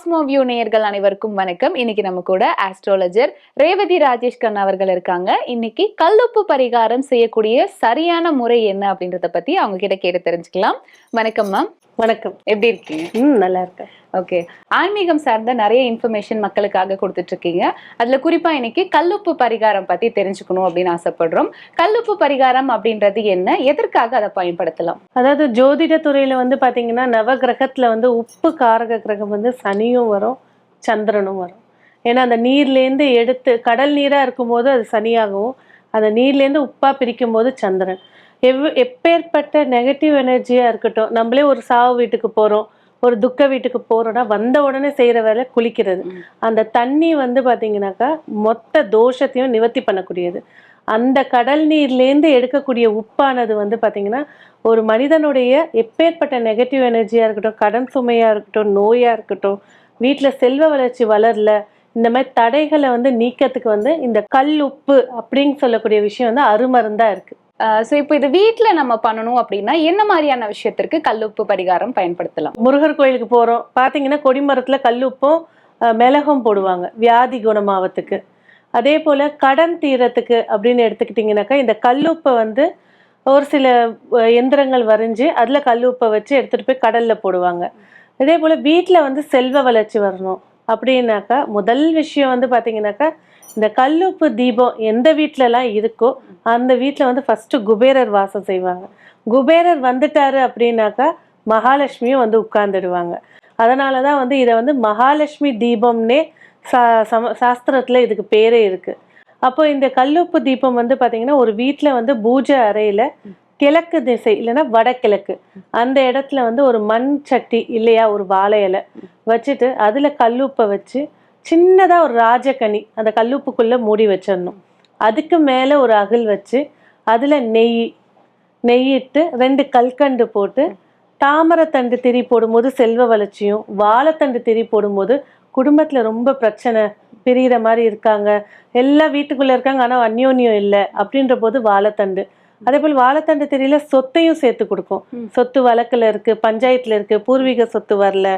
Cosmo view நேயர்கள் அனைவருக்கும் வணக்கம். இன்னைக்கு நம்ம கூட ஆஸ்ட்ராலஜர் ரேவதி ராஜேஷ் கண்ணா அவர்கள் இருக்காங்க. இன்னைக்கு கல்லுப்பு பரிகாரம் செய்யக்கூடிய சரியான முறை என்ன அப்படின்றத பத்தி அவங்க கிட்ட கேட்டு தெரிஞ்சுக்கலாம். வணக்கம் மேம் வணக்கம். எப்படி இருக்கீங்க? ம் நல்லா இருக்கேன். ஓகே ஆன்மீகம் சார்ந்த நிறைய இன்ஃபர்மேஷன் மக்களுக்காக கொடுத்துட்டு இருக்கீங்க அதுல குறிப்பா இன்னைக்கு கல்லுப்பு பரிகாரம் பத்தி தெரிஞ்சுக்கணும் அப்படின்னு ஆசைப்படுறோம். கல்லுப்பு பரிகாரம் அப்படின்றது என்ன? எதற்காக அதை பயன்படுத்தலாம்? அதாவது ஜோதிட துறையில வந்து பாத்தீங்கன்னா நவ கிரகத்துல வந்து உப்பு காரக கிரகம் வந்து சனியும் வரும் சந்திரனும் வரும். ஏன்னா அந்த நீர்லேருந்து எடுத்து கடல் நீராக இருக்கும்போது அது சனியாகவும் அந்த நீர்லேருந்து உப்பாக பிரிக்கும் போது சந்திரன். எவ் எப்பேற்பட்ட நெகட்டிவ் எனர்ஜியாக இருக்கட்டும் நம்மளே ஒரு சாவு வீட்டுக்கு போகிறோம் ஒரு துக்க வீட்டுக்கு போறோம்னா வந்த உடனே செய்யற வேலை குளிக்கிறது. அந்த தண்ணி வந்து பாத்தீங்கன்னாக்கா மொத்த தோஷத்தையும் நிவர்த்தி பண்ணக்கூடியது. அந்த கடல் நீர்லேருந்து எடுக்கக்கூடிய உப்பானது வந்து பாத்தீங்கன்னா ஒரு மனிதனுடைய எப்பேற்பட்ட நெகட்டிவ் எனர்ஜியா இருக்கட்டும் கடன் சுமையா இருக்கட்டும் நோயா இருக்கட்டும் வீட்டில் செல்வ வளர்ச்சி வளரல இந்த மாதிரி தடைகளை வந்து நீக்கத்துக்கு வந்து இந்த கல் உப்பு அப்படின்னு சொல்லக்கூடிய விஷயம் வந்து அருமருந்தா இருக்கு. ஸோ இப்போ இது வீட்டில் நம்ம பண்ணணும் அப்படின்னா என்ன மாதிரியான விஷயத்திற்கு கல்லுப்பு பரிகாரம் பயன்படுத்தலாம்? முருகர் கோயிலுக்கு போகிறோம் பார்த்தீங்கன்னா கொடிமரத்தில் கல்லுப்பும் மிளகும் போடுவாங்க வியாதி குணமாவத்துக்கு அதே போல் கடன் தீரத்துக்கு அப்படின்னு எடுத்துக்கிட்டிங்கனாக்கா இந்த கல்லுப்பை வந்து ஒரு சில எந்திரங்கள் வரைஞ்சி அதில் கல்லுப்பை வச்சு எடுத்துகிட்டு போய் கடலில் போடுவாங்க. அதே போல் வீட்டில் வந்து செல்வ வளர்ச்சி வரணும் அப்படின்னாக்கா முதல் விஷயம் வந்து பார்த்தீங்கன்னாக்கா இந்த கல்லுப்பு தீபம் எந்த வீட்டிலலாம் இருக்கோ அந்த வீட்டில் வந்து ஃபஸ்ட்டு குபேரர் வாசம் செய்வாங்க. குபேரர் வந்துட்டாரு அப்படின்னாக்கா மகாலட்சுமியும் வந்து உட்கார்ந்துடுவாங்க. அதனால தான் வந்து இதை வந்து மகாலட்சுமி தீபம்னே சா சம சாஸ்திரத்தில் இதுக்கு பேரே இருக்குது அப்போ இந்த கல்லுப்பு தீபம் வந்து பார்த்தீங்கன்னா ஒரு வீட்டில் வந்து பூஜை அறையில் கிழக்கு திசை இல்லைன்னா வடகிழக்கு. அந்த இடத்துல வந்து ஒரு மண் சட்டி இல்லையா ஒரு வாழை இலை வச்சுட்டு அதில் கல்லுப்பை வச்சு சின்னதாக ஒரு ராஜகனி அந்த கல்லுப்புக்குள்ளே மூடி வச்சிடணும். அதுக்கு மேலே ஒரு அகல் வச்சு அதில் நெய் நெய்யிட்டு ரெண்டு கல்கண்டு போட்டு தாமரைத்தண்டு திரி போடும்போது செல்வ வளர்ச்சியும் வாழைத்தண்டு திரி போடும்போது குடும்பத்தில் ரொம்ப பிரச்சனை பிரியிற மாதிரி இருக்காங்க. எல்லாம் வீட்டுக்குள்ளே இருக்காங்க ஆனால் அந்யோன்யம் இல்லை அப்படின்ற போது வாழைத்தண்டு. அதே போல் வாழைத்தண்டு திரியில சொத்தையும் சேர்த்து கொடுக்கும். சொத்து வழக்குல இருக்கு பஞ்சாயத்துல இருக்கு பூர்வீக சொத்து வரல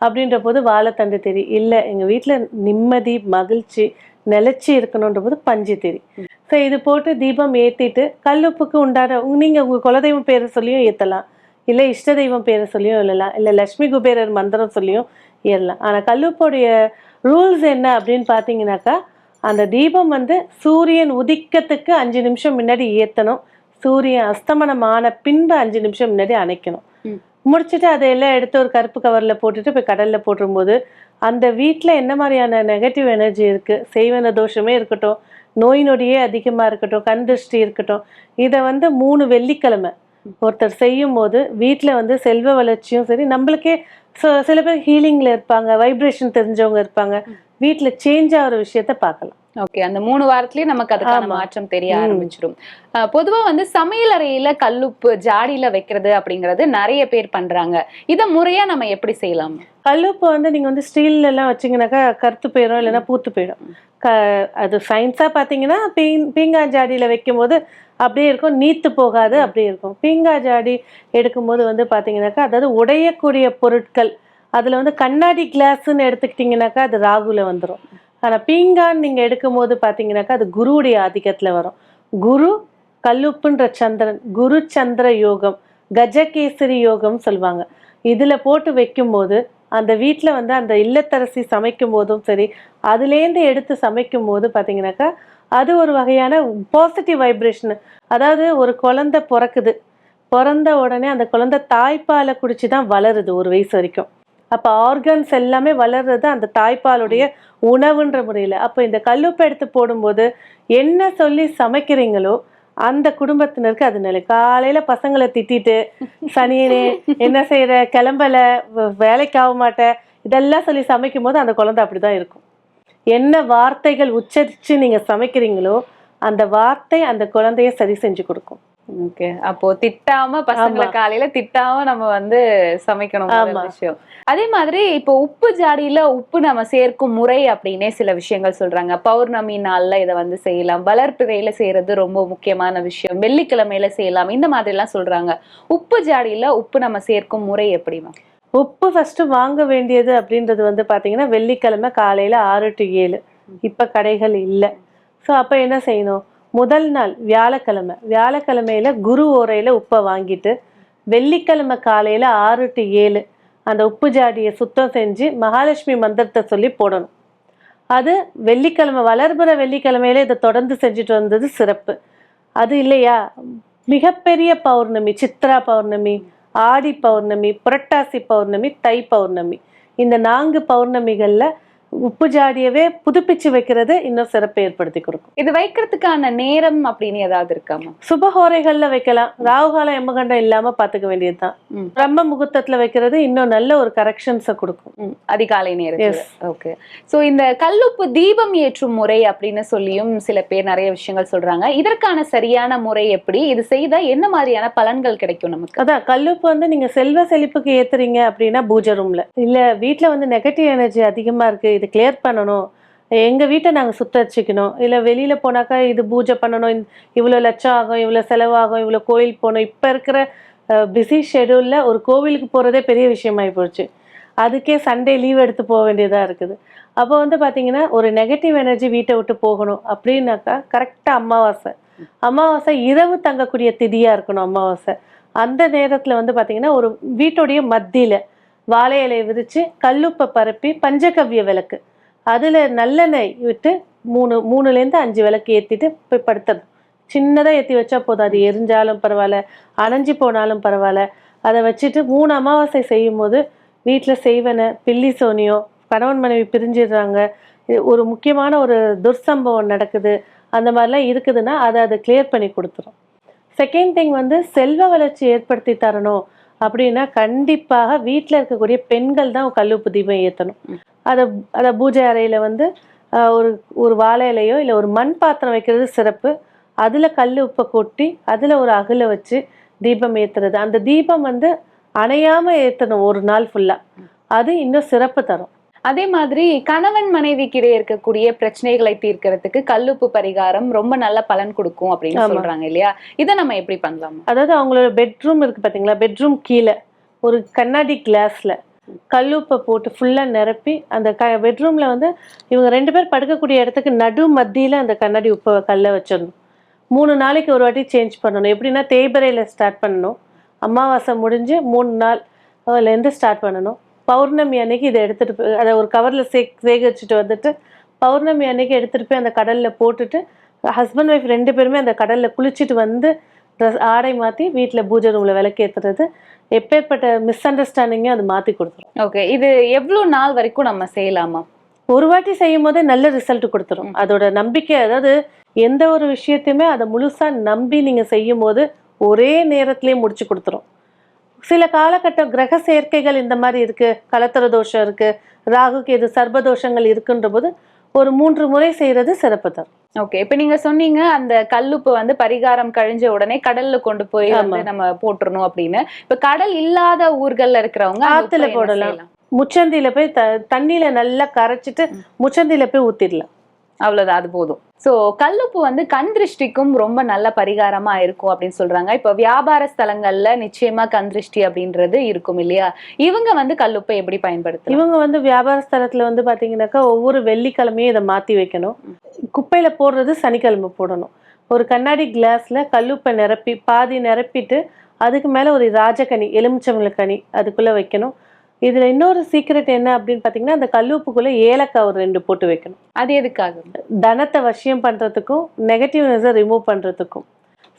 அப்படின்ற போது வாழைத்தண்டு திரி. இல்லை எங்க வீட்டுல நிம்மதி மகிழ்ச்சி நிலைச்சி இருக்கணுன்ற போது பஞ்சு திரி. ஸோ இது போட்டு தீபம் ஏத்திட்டு கல்லுப்புக்கு உண்டான உங்க- நீங்க உங்க குலதெய்வம் பேரை சொல்லியும் ஏத்தலாம். இல்லை இஷ்ட தெய்வம் பேரை சொல்லியும் இல்லலாம் இல்லை லக்ஷ்மி குபேரர் மந்திரம் சொல்லியும் ஏறலாம். ஆனால் கல்லுப்புடைய ரூல்ஸ் என்ன அப்படின்னு பார்த்தீங்கன்னாக்கா அந்த தீபம் வந்து சூரியன் உதிக்கத்துக்கு அஞ்சு நிமிஷம் முன்னாடி ஏற்றணும் சூரியன் அஸ்தமனம் ஆன பின்பு அஞ்சு நிமிஷம் முன்னாடி அணைக்கணும். முடிச்சுட்டு அதையெல்லாம் எடுத்து ஒரு கருப்பு கவர்ல போட்டுட்டு போய் கடல்ல போட்டுரும்போது அந்த வீட்டில் என்ன மாதிரியான நெகட்டிவ் எனர்ஜி இருக்கு? செய்வன தோஷமே இருக்கட்டும் நோய் நொடியே அதிகமா இருக்கட்டும் கண் திருஷ்டி இருக்கட்டும். இதை வந்து மூணு வெள்ளிக்கிழமை ஒருத்தர் செய்யும் போது வீட்டில் வந்து செல்வ வளர்ச்சியும் சரி நம்மளுக்கே சில பேர் ஹீலிங்ல இருப்பாங்க வைப்ரேஷன் தெரிஞ்சவங்க இருப்பாங்க. வீட்டில் சேஞ்ச் ஆகிற விஷயத்த பார்க்கலாம். ஓகே அந்த மூணு வாரத்திலேயே நமக்கு அதுக்கான. மாற்றம் தெரிய. ஆரம்பிச்சிடும் பொதுவா வந்து சமையல் அறையில கல்லுப்பு ஜாடியில வைக்கிறது அப்படிங்கறது நிறைய பேர் பண்றாங்க. இத முறையா நம்ம எப்படி செய்யலாம்? கல்லுப்பு வந்து நீங்க வந்து ஸ்டீல்ல எல்லாம் வச்சீங்கன்னாக்கா கருத்து போயிடும் இல்லைன்னா பூத்து போயிடும். க அது சயின்ஸா பாத்தீங்கன்னா பீங் பீங்கா ஜாடியில வைக்கும்போது அப்படியே இருக்கும் நீத்து போகாது அப்படியே இருக்கும். பீங்கா ஜாடி எடுக்கும்போது வந்து பாத்தீங்கன்னாக்கா அதாவது உடையக்கூடிய பொருட்கள் அதுல வந்து கண்ணாடி கிளாஸ்ன்னு எடுத்துக்கிட்டிங்கனாக்கா அது ராகுல வந்துடும் ஆனா பீங்கான் நீங்க எடுக்கும்போது பார்த்தீங்கன்னாக்கா அது குருவுடைய ஆதிக்கத்துல வரும். குரு கல்லுப்புன்ற சந்திரன் குரு சந்திர யோகம் கஜகேசரி யோகம் சொல்லுவாங்க. இதுல போட்டு வைக்கும்போது அந்த வீட்டில் வந்து அந்த இல்லத்தரசி சமைக்கும் போதும் சரி அதுலேருந்து எடுத்து சமைக்கும் போது பார்த்தீங்கன்னாக்கா அது ஒரு வகையான பாசிட்டிவ் வைப்ரேஷன் அதாவது ஒரு குழந்தை பிறக்குது. பிறந்த உடனே அந்த குழந்தை தாய்ப்பாலை குடிச்சு தான் வளருது ஒரு வயசு வரைக்கும். அப்போ ஆர்கன்ஸ் எல்லாமே வளர்றது அந்த தாய்ப்பாலுடைய உணவுன்ற முறையில். அப்போ இந்த கல்லுப்பை எடுத்து போடும்போது என்ன சொல்லி சமைக்கிறீங்களோ அந்த குடும்பத்தினருக்கு அது நிலை. காலையில பசங்களை திட்டிட்டு சனியனே என்ன செய்யற கிளம்பல. வேலைக்கு ஆக மாட்ட. இதெல்லாம் சொல்லி சமைக்கும் போது அந்த குழந்தை அப்படிதான் இருக்கும். என்ன வார்த்தைகள் உச்சரிச்சு நீங்க சமைக்கிறீங்களோ அந்த வார்த்தை அந்த குழந்தைய சரி செஞ்சு கொடுக்கும். ஓகே. அப்போ திட்டாம பசங்களை. காலையில திட்டாம நம்ம வந்து சமைக்கணும். விஷயம். அதே மாதிரி இப்போ உப்பு ஜாடியில உப்பு நம்ம சேர்க்கும் முறை அப்படின்னே சில விஷயங்கள் சொல்றாங்க. பௌர்ணமி நாள்ல இதை வந்து செய்யலாம். வளர்ப்பிறையில செய்யறது ரொம்ப முக்கியமான விஷயம். வெள்ளிக்கிழமையில செய்யலாம். இந்த மாதிரி எல்லாம் சொல்றாங்க. உப்பு ஜாடியில உப்பு நம்ம சேர்க்கும் முறை எப்படி மேம் உப்பு ஃபஸ்ட்டு வாங்க வேண்டியது அப்படின்றது வந்து பார்த்தீங்கன்னா வெள்ளிக்கிழமை காலையில் ஆறு டு ஏழு. இப்போ கடைகள் இல்லை. ஸோ அப்போ என்ன செய்யணும்? முதல் நாள் வியாழக்கிழமை. வியாழக்கிழமையில குரு ஓரையில் உப்பை வாங்கிட்டு வெள்ளிக்கிழமை காலையில் ஆறு டு ஏழு அந்த உப்பு ஜாடியை சுத்தம் செஞ்சு மகாலட்சுமி மந்திரத்தை சொல்லி போடணும். அது வெள்ளிக்கிழமை வளர்புற வெள்ளிக்கிழமையில இதை தொடர்ந்து செஞ்சுட்டு வந்தது சிறப்பு. அது இல்லையா? மிகப்பெரிய பௌர்ணமி சித்ரா பௌர்ணமி ஆடி பௌர்ணமி புரட்டாசி பௌர்ணமி தை பௌர்ணமி. இந்த நான்கு பௌர்ணமிகளில் உப்பு ஜாடியவே புதுப்பிச்சு வைக்கிறது இன்னும் சிறப்பை ஏற்படுத்தி கொடுக்கும். இது வைக்கிறதுக்கான நேரம் அப்படின்னு ஏதாவது இருக்காமா? சுபஹோரைகள்ல வைக்கலாம். ராகுகாலம் எம்மகண்டம் இல்லாம பாத்துக்க வேண்டியதுதான். பிரம்ம முகூர்த்தத்துல வைக்கிறது இன்னும் நல்ல ஒரு கரெக்ஷன்ஸை கொடுக்கும். அதிகாலை நேரத்தில். Yes. ஓகே சோ இந்த கல்லுப்பு தீபம் ஏற்றும் முறை அப்படின்னு சொல்லியும் சில பேர் நிறைய விஷயங்கள் சொல்றாங்க. இதற்கான சரியான முறை எப்படி? இது செய்தா என்ன மாதிரியான பலன்கள் கிடைக்கும் நமக்கு? அதான் கல்லுப்பு வந்து நீங்க செல்வ செழிப்புக்கு ஏத்துறீங்க அப்படின்னா பூஜை ரூம்ல இல்ல வீட்ல வந்து நெகட்டிவ் எனர்ஜி அதிகமா இருக்கு இது கிளியர் பண்ணணும். எங்கள் வீட்டை நாங்கள் சுத்தரிச்சிக்கணும். இல்லை வெளியில் போனாக்கா இது பூஜை பண்ணணும். இவ்வளோ லட்சம் ஆகும் இவ்வளோ செலவாகும் இவ்வளோ கோயில் போகணும். இப்போ இருக்கிற பிஸி ஷெடியூலில் ஒரு கோவிலுக்கு போகிறதே பெரிய விஷயமாகி போச்சு. அதுக்கே சண்டே லீவ் எடுத்து போக வேண்டியதாக இருக்குது. அப்போ வந்து பார்த்தீங்கன்னா ஒரு நெகட்டிவ் எனர்ஜி வீட்டை விட்டு போகணும். அப்படின்னாக்கா கரெக்டாக அமாவாசை. அமாவாசை இரவு தங்கக்கூடிய திதியாக இருக்கணும் அமாவாசை. அந்த நேரத்தில் வந்து பார்த்தீங்கன்னா ஒரு வீட்டுடைய மத்தியில் வாழை இலையை விரித்து கல்லுப்பை பரப்பி பஞ்சகவ்ய விளக்கு. அதில் நல்லெண்ணெய் விட்டு மூணு மூணுலேருந்து அஞ்சு விளக்கு ஏற்றிட்டு போய் படுத்தணும். சின்னதாக ஏற்றி வச்சா போதும். அது எரிஞ்சாலும் பரவாயில்ல அணைஞ்சு போனாலும் பரவாயில்ல. அதை வச்சுட்டு மூணு அமாவாசை செய்யும் போது வீட்டில் செய்வன பில்லி சோனியோ கணவன் மனைவி பிரிஞ்சிடுறாங்க. ஒரு முக்கியமான ஒரு துர்சம்பவம் நடக்குது. அந்த மாதிரிலாம் இருக்குதுன்னா அதை அதை கிளியர் பண்ணி கொடுத்துரும். செகண்ட் திங் வந்து செல்வ வளர்ச்சி ஏற்படுத்தி தரணும். அப்படின்னா கண்டிப்பாக வீட்டில் இருக்கக்கூடிய பெண்கள் தான் கல்லுப்பு தீபம் ஏற்றணும் அதை அதை பூஜை அறையில் வந்து ஒரு ஒரு வாழை இலையோ இல்லை ஒரு மண் பாத்திரம் வைக்கிறது சிறப்பு. அதில் கல் உப்பை கொட்டி அதில் ஒரு அகலை வச்சு தீபம் ஏற்றுறது அந்த தீபம் வந்து அணையாமல் ஏற்றணும் ஒரு நாள் ஃபுல்லாக அது இன்னும் சிறப்பு தரும். அதே மாதிரி கணவன் மனைவிக்கிடையே இருக்கக்கூடிய பிரச்சனைகளை தீர்க்கறதுக்கு கல்லுப்பு பரிகாரம் ரொம்ப நல்ல பலன் கொடுக்கும் அப்படின்னு. சொல்றாங்க இல்லையா? இதை நம்ம எப்படி பண்ணலாம்? அதாவது அவங்களோட பெட்ரூம் இருக்கு பாத்தீங்களா? பெட்ரூம் கீழே ஒரு கண்ணாடி கிளாஸ்ல கல்லுப்பை போட்டு ஃபுல்லா நிரப்பி அந்த க பெட்ரூம்ல வந்து இவங்க ரெண்டு பேர் படுக்கக்கூடிய இடத்துக்கு நடு மத்தியில அந்த கண்ணாடி உப்பை கல்லை வச்சிடணும். மூணு நாளைக்கு ஒரு வாட்டி சேஞ்ச் பண்ணணும். எப்படின்னா தேய்பிரையில ஸ்டார்ட் பண்ணணும். அமாவாசை முடிஞ்சு மூணு நாள் அதுலேருந்து ஸ்டார்ட் பண்ணணும். பௌர்ணமி அன்னைக்கு இதை எடுத்துட்டு போய் அதை ஒரு கவர்ல சே சேகரிச்சுட்டு வந்துட்டு பௌர்ணமி அன்னைக்கு எடுத்துட்டு போய் அந்த கடல்ல போட்டுட்டு ஹஸ்பண்ட் ஒய்ஃப் ரெண்டு பேருமே அந்த கடல்ல குளிச்சுட்டு வந்து ட்ரெஸ் ஆடை மாற்றி வீட்டில் பூஜை ரூமில் விளக்கேற்றுறது எப்பேற்பட்ட மிஸ் அண்டர்ஸ்டாண்டிங்கையும் அது மாற்றி கொடுத்துரும். ஓகே இது எவ்வளவு நாள் வரைக்கும் நம்ம செய்யலாமா? ஒரு வாட்டி செய்யும் போதே நல்ல ரிசல்ட் கொடுத்துரும். அதோட நம்பிக்கை அதாவது எந்த ஒரு விஷயத்தையுமே அதை முழுசாக நம்பி நீங்கள் செய்யும் போது ஒரே நேரத்திலே முடிச்சு கொடுத்துரும். சில காலகட்டம் கிரக சேர்க்கைகள் இந்த மாதிரி இருக்கு கலத்தர தோஷம் இருக்கு ராகுக்கு எது சர்பதோஷங்கள் இருக்குன்ற போது ஒரு மூன்று முறை செய்யறது சிறப்பு தரும் ஓகே இப்ப நீங்க சொன்னீங்க அந்த கல்லுப்பு வந்து பரிகாரம் கழிஞ்ச உடனே கடல்ல கொண்டு போய் வந்து நம்ம போட்டுறணும் அப்படின்னு. இப்ப கடல் இல்லாத ஊர்கள்ல இருக்கிறவங்க ஆத்துல போடலாம். முச்சந்தியில போய் த தண்ணியில நல்லா கரைச்சிட்டு முச்சந்தியில போய் ஊத்திடலாம். அவ்வளோதான் அது போதும். ஸோ கல்லுப்பு வந்து கண் திருஷ்டிக்கும் ரொம்ப நல்ல பரிகாரமா இருக்கும் அப்படின்னு சொல்றாங்க. இப்போ வியாபார ஸ்தலங்கள்ல நிச்சயமா கண் திருஷ்டி அப்படின்றது இருக்கும் இல்லையா? இவங்க வந்து கல்லுப்பை எப்படி பயன்படுத்தலாம்? இவங்க வந்து வியாபார ஸ்தலத்துல வந்து பாத்தீங்கன்னாக்கா ஒவ்வொரு வெள்ளிக்கிழமையும் இதை மாத்தி வைக்கணும். குப்பையில போடுறது சனிக்கிழமை போடணும். ஒரு கண்ணாடி கிளாஸ்ல கல்லுப்பை நிரப்பி பாதி நிரப்பிட்டு அதுக்கு மேல ஒரு ராஜகனி எலுமிச்சம்பழக்கனி அதுக்குள்ள வைக்கணும். இதுல இன்னொரு சீக்ரெட் என்ன அப்படின்னு பாத்தீங்கன்னா அந்த கல்லுப்புக்குள்ள ஏலக்காய் ஒரு ரெண்டு போட்டு வைக்கணும். அது எதுக்காக? தனத்தை வசியம் பண்றதுக்கும் நெகட்டிவ்னஸை ரிமூவ் பண்றதுக்கும்.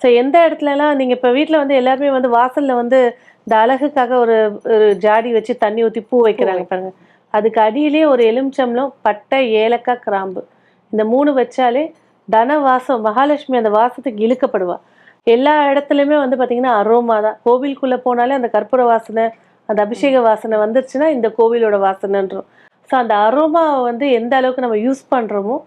ஸோ எந்த இடத்துலலாம் நீங்க இப்ப வீட்ல வந்து எல்லாருமே வந்து வாசல்ல வந்து இந்த அழகுக்காக ஒரு ஒரு ஜாடி வச்சு தண்ணி ஊத்தி பூ வைக்கிறாங்க பாருங்க. அதுக்கு அடியிலே ஒரு எலுமிச்சம்பழம் பட்டை ஏலக்காய் கிராம்பு. இந்த மூணு வச்சாலே தன வாசம் மகாலட்சுமி அந்த வாசத்துக்கு இழுக்கப்படுவா. எல்லா இடத்துலையுமே வந்து பாத்தீங்கன்னா அரோமா தான். கோவிலுக்குள்ள போனாலே அந்த கற்பூர வாசனை அந்த அபிஷேக வாசனை வந்துருச்சுன்னா இந்த கோவிலோட வாசனைன்றோம். ஸோ அந்த அரோமாவை வந்து எந்த அளவுக்கு நம்ம யூஸ் பண்ணுறோமோ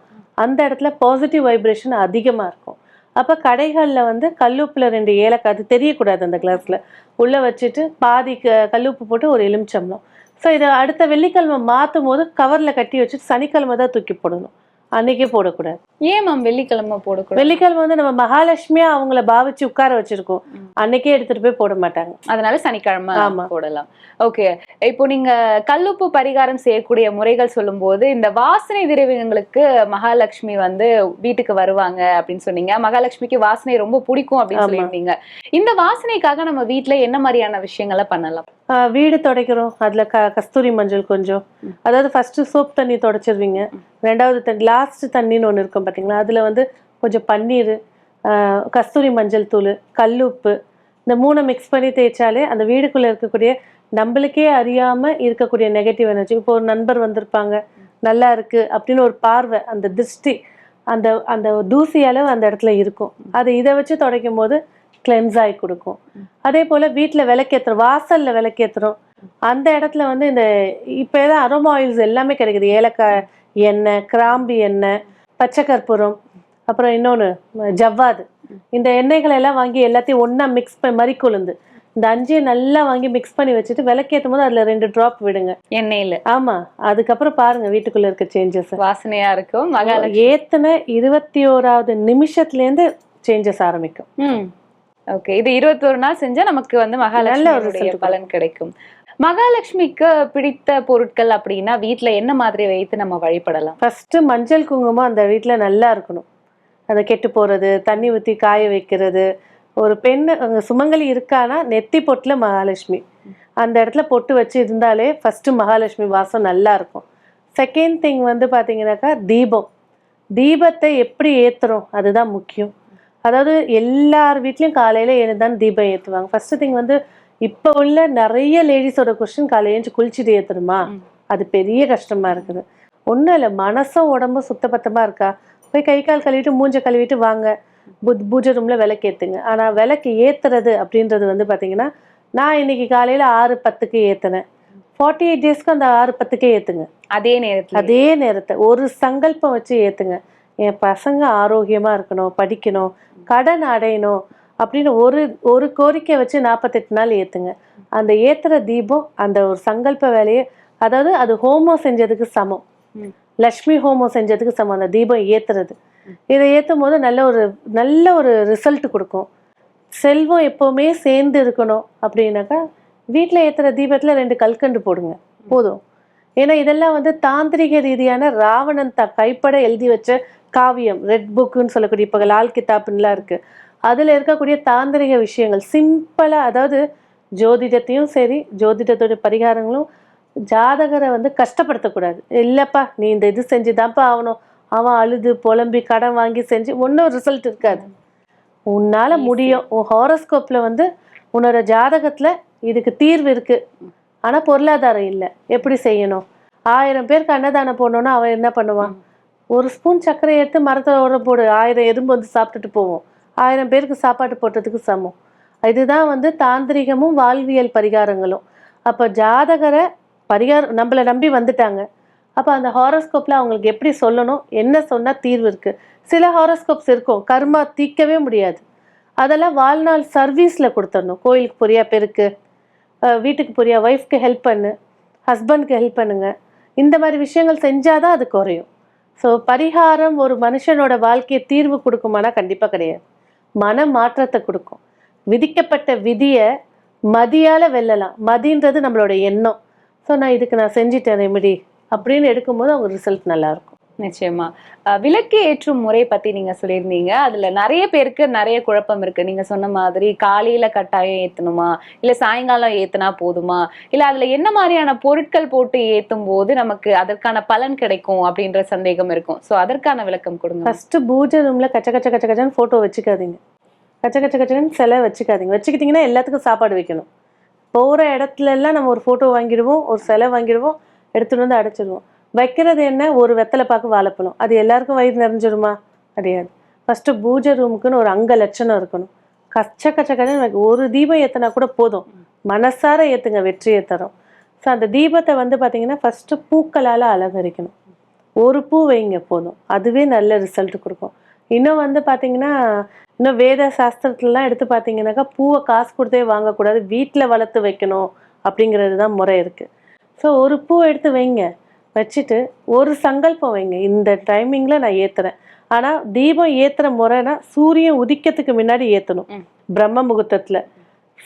அந்த இடத்துல பாசிட்டிவ் வைப்ரேஷன் அதிகமாக இருக்கும். அப்போ கடைகளில் வந்து கல்லுப்பில் ரெண்டு ஏலக்காய் அது தெரியக்கூடாது அந்த கிளாஸில் உள்ளே வச்சுட்டு பாதி க கல்லுப்பு போட்டு ஒரு எலுமிச்சம்பழம். ஸோ இதை அடுத்த வெள்ளிக்கிழமை மாற்றும் போது கவரில் கட்டி வச்சுட்டு சனிக்கிழமை தான் தூக்கி போடணும். அன்னைக்கே போடக்கூடாது. ஏன் மேம் வெள்ளிக்கிழமை போடக்கூடாது? வெள்ளிக்கிழமை வந்து நம்ம மகாலட்சுமியா அவங்கள பாவிச்சு உட்கார வச்சிருக்கோம். அன்னைக்கே எடுத்துட்டு போய் போட மாட்டாங்க. அதனால சனிக்கிழமை ஆமா. போடலாம். ஓகே இப்போ நீங்க கல்லுப்பு பரிகாரம் செய்யக்கூடிய முறைகள் சொல்லும்போது இந்த வாசனை திரவியங்களுக்கு மகாலட்சுமி வந்து வீட்டுக்கு வருவாங்க அப்படின்னு சொன்னீங்க. மகாலட்சுமிக்கு வாசனை ரொம்ப பிடிக்கும் அப்படின்னு. சொல்லியிருந்தீங்க. இந்த வாசனைக்காக நம்ம வீட்ல என்ன மாதிரியான விஷயங்களை பண்ணலாம்? வீடு துடைக்கிறோம். அதுல க கஸ்தூரி மஞ்சள் கொஞ்சம். அதாவது ஃபர்ஸ்ட் சோப் தண்ணி துடைச்சிருவீங்க. ரெண்டாவது தண்ணி லாஸ்ட் தண்ணின்னு ஒன்று இருக்கும் பார்த்தீங்களா அதில் வந்து கொஞ்சம் பன்னீர் கஸ்தூரி மஞ்சள் தூள் கல்லுப்பு இந்த மூணை மிக்ஸ் பண்ணி தேய்ச்சாலே அந்த வீடுக்குள்ளே இருக்கக்கூடிய நம்மளுக்கே அறியாமல் இருக்கக்கூடிய நெகட்டிவ் எனர்ஜி இப்போ ஒரு நண்பர் வந்திருப்பாங்க நல்லா இருக்குது அப்படின்னு ஒரு பார்வை அந்த திருஷ்டி அந்த அந்த தூசி அளவு அந்த இடத்துல இருக்கும். அது இதை வச்சு துடைக்கும் போது கிளென்ஸ் ஆகி கொடுக்கும். அதே போல் வீட்டில் விளக்கேற்றுறோம் வாசலில் விளக்கேற்றுறோம் அந்த இடத்துல வந்து இந்த இப்போ தான் அரோமா ஆயில்ஸ் எல்லாமே கிடைக்குது. ஏலக்காய் எண்ணெய் கிராம்பு எண்ணெய் பச்சை கற்பூரம் அப்புறம் இன்னொன்று ஜவ்வாது. இந்த எண்ணெய்களை எல்லாம் வாங்கி எல்லாத்தையும் ஒன்றா மிக்ஸ் பண்ணி மறி கொழுந்து இந்த அஞ்சையும் நல்லா வாங்கி மிக்ஸ் பண்ணி வச்சுட்டு விளக்கேற்றும் போது அதில் ரெண்டு ட்ராப் விடுங்க. எண்ணெயில. ஆமாம் அதுக்கப்புறம் பாருங்க வீட்டுக்குள்ளே இருக்க சேஞ்சஸ் வாசனையா இருக்கும் ஏத்துன இருபத்தி ஓராவது நிமிஷத்துலேருந்து சேஞ்சஸ் ஆரம்பிக்கும் ஓகே இது இருபத்தொரு நாள் செஞ்சா நமக்கு வந்து மகாலட்சுமியுடைய பலன் கிடைக்கும். மகாலட்சுமிக்கு பிடித்த பொருட்கள் அப்படின்னா வீட்டில் என்ன மாதிரி வைத்து நம்ம வழிபடலாம்? ஃபஸ்ட்டு மஞ்சள் குங்குமம் அந்த வீட்டில் நல்லா இருக்கணும். அதை கெட்டு போகிறது தண்ணி ஊற்றி காய வைக்கிறது. ஒரு பெண் அங்க சுமங்கலி இருக்கானா நெத்தி பொட்டில் மகாலட்சுமி. அந்த இடத்துல பொட்டு வச்சு இருந்தாலே ஃபஸ்ட்டு மகாலட்சுமி வாசம் நல்லா இருக்கும். செகண்ட் திங் வந்து பார்த்தீங்கன்னாக்கா தீபம். தீபத்தை எப்படி ஏற்றுறோம் அதுதான் முக்கியம். அதாவது எல்லார் வீட்லேயும் காலையில் எழுந்தான் தீபம் ஏற்றுவாங்க ஃபஸ்ட்டு திங் வந்து இப்போ உள்ள நிறைய லேடிஸோட கொஸ்டின் காலையில் எழுந்து குளிச்சுட்டு ஏற்றணுமா. அது பெரிய கஷ்டமா இருக்குது. ஒன்றும் இல்லை மனசும் உடம்பும் சுத்தபத்தமாக இருக்கா? போய் கை கால் கழுவிட்டு மூஞ்ச கழுவிட்டு வாங்க. புத் பூஜை ரூமில் விளக்கு ஏற்றுங்க ஆனால் விளக்கு ஏற்றுறது அப்படின்றது வந்து பார்த்தீங்கன்னா நான் இன்னைக்கு காலையில் ஆறு பத்துக்கு ஏற்றினேன் ஃபார்ட்டி எயிட் டேஸ்க்கு அந்த ஆறு பத்துக்கே ஏற்றுங்க அதே நேரத்துல. அதே நேரத்தை ஒரு சங்கல்பம் வச்சு ஏற்றுங்க என் பசங்க ஆரோக்கியமாக இருக்கணும் படிக்கணும் கடன் அடையணும். அப்படின்னு ஒரு ஒரு கோரிக்கை வச்சு நாற்பத்தெட்டு நாள் ஏற்றுங்க அந்த ஏற்றுற தீபம் அந்த ஒரு சங்கல்ப வேலையை அதாவது அது ஹோமம் செஞ்சதுக்கு சமம். லக்ஷ்மி ஹோமம் செஞ்சதுக்கு சமம் அந்த தீபம் ஏற்றுறது இதை ஏற்றும் போது நல்ல ஒரு நல்ல ஒரு ரிசல்ட் கொடுக்கும். செல்வம் எப்போவுமே சேர்ந்து இருக்கணும் அப்படின்னாக்கா வீட்டில் ஏற்றுற தீபத்தில் ரெண்டு கல்கண்டு போடுங்க. போதும். ஏன்னா இதெல்லாம் வந்து தாந்திரிக ரீதியான ராவணன் த கைப்பட எழுதி வச்ச காவியம். ரெட் புக்குன்னு சொல்லக்கூடிய இப்போ லால் கிதாப்னுலாம் இருக்கு. அதில் இருக்கக்கூடிய தாந்திரிக விஷயங்கள் சிம்பிளாக அதாவது ஜோதிடத்தையும் சரி ஜோதிடத்தோட பரிகாரங்களும் ஜாதகரை வந்து கஷ்டப்படுத்தக்கூடாது. இல்லைப்பா நீ இந்த இது செஞ்சுதான்ப்பா ஆகணும். அவன் அழுது புலம்பி கடன் வாங்கி செஞ்சு ஒன்றும் ரிசல்ட் இருக்காது. உன்னால முடியும். உன் ஹாரோஸ்கோப்ல வந்து உன்னோட ஜாதகத்துல இதுக்கு தீர்வு இருக்கு. ஆனா பொருளாதாரம் இல்லை. எப்படி செய்யணும்? ஆயிரம் பேருக்கு அன்னதானம் போடணும்னா அவன் என்ன பண்ணுவான்? ஒரு ஸ்பூன் சர்க்கரை எடுத்து மரத்தோட போடு. ஆயிரம் எறும்பு வந்து சாப்பிட்டுட்டு போவோம். ஆயிரம் பேருக்கு சாப்பாடு போட்டதுக்கு சமம். இதுதான் வந்து தாந்திரிகமும் வாழ்வியல் பரிகாரங்களும். அப்போ ஜாதகரை பரிகாரம் நம்மளை நம்பி வந்துட்டாங்க. அப்போ அந்த ஹாரோஸ்கோப்பில் அவங்களுக்கு எப்படி சொல்லணும்? என்ன சொன்னால் தீர்வு இருக்குது சில ஹாரோஸ்கோப்ஸ் இருக்கும். கர்மா தீர்க்கவே முடியாது. அதெல்லாம் வாழ்நாள் சர்வீஸில் கொடுத்துடணும். கோயிலுக்கு புரியா பெருக்கு? வீட்டுக்கு புரியா ஒய்ஃப்க்கு ஹெல்ப் பண்ணு. ஹஸ்பண்ட்க்கு ஹெல்ப் பண்ணுங்க. இந்த மாதிரி விஷயங்கள் செஞ்சால் தான் அது குறையும். ஸோ பரிகாரம் ஒரு மனுஷனோட வாழ்க்கையை தீர்வு கொடுக்குமானா கண்டிப்பாக கிடையாது. மன மாற்றத்தை கொடுக்கும். விதிக்கப்பட்ட விதியை மதியால் வெல்லலாம். மதின்றது நம்மளோட எண்ணம். ஸோ நான் இதுக்கு நான் செஞ்சிட்டேன் ரெமெடி அப்படின்னு எடுக்கும்போது அவங்க ரிசல்ட் நல்லாயிருக்கும். நிச்சயமா. அஹ் விளக்கு ஏற்றும் முறை பத்தி நீங்க சொல்லியிருந்தீங்க. அதுல நிறைய பேருக்கு நிறைய குழப்பம் இருக்கு. நீங்க சொன்ன மாதிரி காலையில கட்டாயம் ஏத்தணுமா? இல்ல சாயங்காலம் ஏத்துனா போதுமா? இல்ல அதுல என்ன மாதிரியான பொருட்கள் போட்டு ஏத்தும் போது நமக்கு அதற்கான பலன் கிடைக்கும் அப்படின்ற சந்தேகம் இருக்கும். சோ அதற்கான விளக்கம் கொடுங்க. ஃபர்ஸ்ட் பூஜை ரூம்ல கச்ச கச்ச கச்ச கச்சன்னு போட்டோ வச்சுக்காதீங்க. கச்ச கச்ச கச்சன்னு சிலை வச்சுக்காதீங்க. வச்சுக்கிட்டீங்கன்னா எல்லாத்துக்கும் சாப்பாடு வைக்கணும். போகிற இடத்துல எல்லாம் நம்ம ஒரு ஃபோட்டோ வாங்கிடுவோம் ஒரு சிலை வாங்கிடுவோம் எடுத்துட்டு வந்து அடைச்சிடுவோம். வைக்கிறது என்ன? ஒரு வெத்தலை பாக்கு வாழைப்பழம். அது எல்லாருக்கும் வயிறு நிறைஞ்சிருமா கிடையாது. ஃபஸ்ட்டு பூஜை ரூமுக்குன்னு ஒரு அங்க லட்சணம் இருக்கணும். கச்ச கச்ச கச்சன்னு ஒரு தீபம் ஏற்றினா கூட போதும். மனசார ஏற்றுங்க வெற்றியை தரும். ஸோ அந்த தீபத்தை வந்து பார்த்தீங்கன்னா ஃபஸ்ட்டு பூக்களால் அலங்கரிக்கணும். ஒரு பூ வைங்க போதும். அதுவே நல்ல ரிசல்ட் கொடுக்கும். இன்னும் வந்து பார்த்தீங்கன்னா இன்னும் வேத சாஸ்திரத்துலலாம் எடுத்து பார்த்தீங்கன்னாக்கா பூவை காசு கொடுத்தே வாங்கக்கூடாது. வீட்டில் வளர்த்து வைக்கணும் அப்படிங்கிறது தான் முறை இருக்குது ஸோ ஒரு பூ எடுத்து வைங்க. வச்சுட்டு ஒரு சங்கல்பம் வைங்க. இந்த டைமிங்கில் நான் ஏற்றுறேன் ஆனால் தீபம் ஏற்றுற முறைனா சூரியன் உதிக்கிறதுக்கு முன்னாடி ஏற்றணும். பிரம்ம முகூர்த்தத்தில்.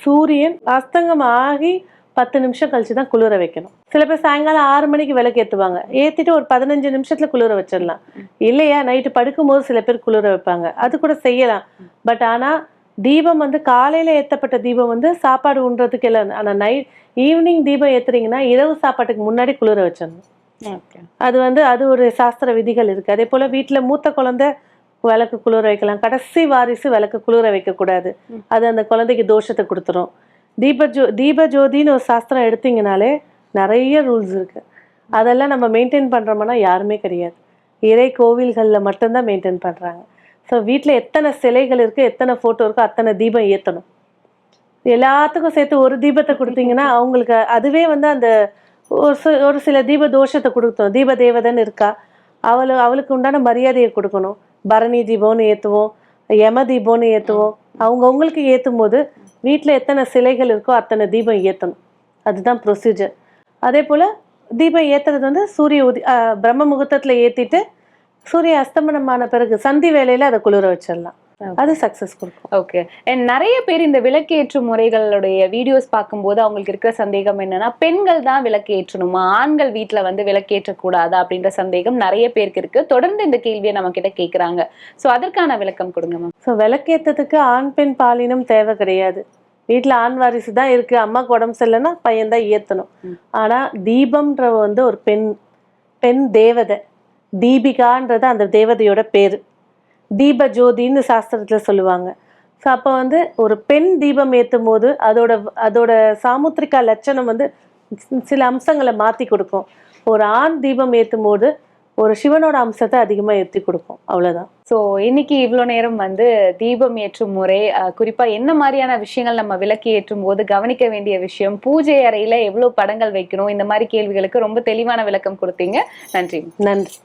சூரியன் அஸ்தங்கம் ஆகி பத்து நிமிஷம் கழிச்சு தான் குளிர வைக்கணும். சில பேர் சாயங்காலம் ஆறு மணிக்கு விளக்கு ஏற்றுவாங்க ஏற்றிட்டு ஒரு பதினஞ்சு நிமிஷத்தில் குளிர வச்சிடலாம். இல்லையா? நைட்டு படுக்கும்போது சில பேர் குளிர வைப்பாங்க. அது கூட செய்யலாம். பட் ஆனால் தீபம் வந்து காலையில் ஏற்றப்பட்ட தீபம் வந்து சாப்பாடு உண்றதுக்கு இல்லை. ஆனால் நைட் ஈவினிங் தீபம் ஏற்றுறீங்கன்னா இரவு சாப்பாட்டுக்கு முன்னாடி குளிர வச்சிடணும். அது வந்து அது ஒரு சாஸ்திர விதிகள் இருக்குது அதே போல் வீட்டில் மூத்த குழந்தை விளக்கு குளிர வைக்கலாம். கடைசி வாரிசு விளக்கு குளிர வைக்கக்கூடாது. அது அந்த குழந்தைக்கு தோஷத்தை கொடுத்துரும். தீப ஜோ தீப ஜோதின்னு ஒரு சாஸ்திரம் எடுத்தீங்கனாலே நிறைய ரூல்ஸ் இருக்குது அதெல்லாம் நம்ம மெயின்டைன் பண்ணுறோம்னா யாருமே கிடையாது. இறை கோவில்களில் மட்டும்தான் மெயின்டைன் பண்ணுறாங்க ஸோ வீட்டில் எத்தனை சிலைகள் இருக்குது எத்தனை ஃபோட்டோ இருக்கோ அத்தனை தீபம் ஏற்றணும் எல்லாத்துக்கும் சேர்த்து ஒரு தீபத்தை கொடுத்தீங்கன்னா அவங்களுக்கு அதுவே வந்து அந்த ஒரு சி- ஒரு சில தீப தோஷத்தை கொடுத்தோம் தீப தேவதன் இருக்கா? அவளு அவளுக்கு உண்டான மரியாதையை கொடுக்கணும். பரணி தீபம்னு ஏற்றுவோம் யம தீபம்னு ஏற்றுவோம் அவங்கவுங்களுக்கு ஏற்றும் போது வீட்டில் எத்தனை சிலைகள் இருக்கோ அத்தனை தீபம் ஏற்றணும் அதுதான் ப்ரொசீஜர் அதே போல் தீபம் ஏற்றுறது வந்து சூரிய உதி பிரம்ம முகூர்த்தத்தில் ஏற்றிட்டு சூரிய அஸ்தமனமான பிறகு சந்தி வேலையில் அதை குளிர வச்சிடலாம். அது சக்ஸஸ் கொடுக்கும். ஓகே அண்ட் நிறைய பேர் இந்த விளக்கேற்றும் முறைகளுடைய வீடியோஸ் பார்க்கும்போது அவங்களுக்கு இருக்கிற சந்தேகம் என்னன்னா பெண்கள் தான் விளக்கு ஏற்றணுமா ஆண்கள் வீட்ல வந்து விளக்கேற்றக்கூடாதா? அப்படின்ற சந்தேகம் நிறைய பேருக்கு இருக்கு. தொடர்ந்து இந்த கேள்வியை நம்ம கிட்ட கேக்குறாங்க. சோ அதற்கான விளக்கம் கொடுங்க மேம் ஸோ விளக்கேற்றத்துக்கு ஆண் பெண் பாலினம் தேவை கிடையாது. வீட்டில் ஆண் வாரிசு தான் இருக்குது அம்மாவுக்கு உடம்பு சரியில்லைன்னா பையன் தான் ஏற்றணும். ஆனால் தீபம்ன்றவ வந்து ஒரு பெண் பெண் தேவதை. தீபிகான்றது அந்த தேவதையோட பேர். தீப ஜோதின்னு சாஸ்திரத்தில் சொல்லுவாங்க. ஸோ அப்போ வந்து ஒரு பெண் தீபம் ஏற்றும் போது அதோட அதோட சாமுத்திரிகா லட்சணம் வந்து சில அம்சங்களை மாற்றி கொடுக்கும். ஒரு ஆண் தீபம் ஏற்றும் போது ஒரு சிவனோட அம்சத்தை அதிகமாக ஏற்றி கொடுக்கும். அவ்வளோதான் சோ இன்னைக்கு இவ்வளோ நேரம் வந்து தீபம் ஏற்றும் முறை அஹ், குறிப்பா என்ன மாதிரியான விஷயங்கள் நம்ம விளக்கு ஏற்றும் போது கவனிக்க வேண்டிய விஷயம் பூஜை அறையில எவ்வளவு படங்கள் வைக்கணும் இந்த மாதிரி கேள்விகளுக்கு ரொம்ப தெளிவான விளக்கம் கொடுத்தீங்க. நன்றி. நன்றி.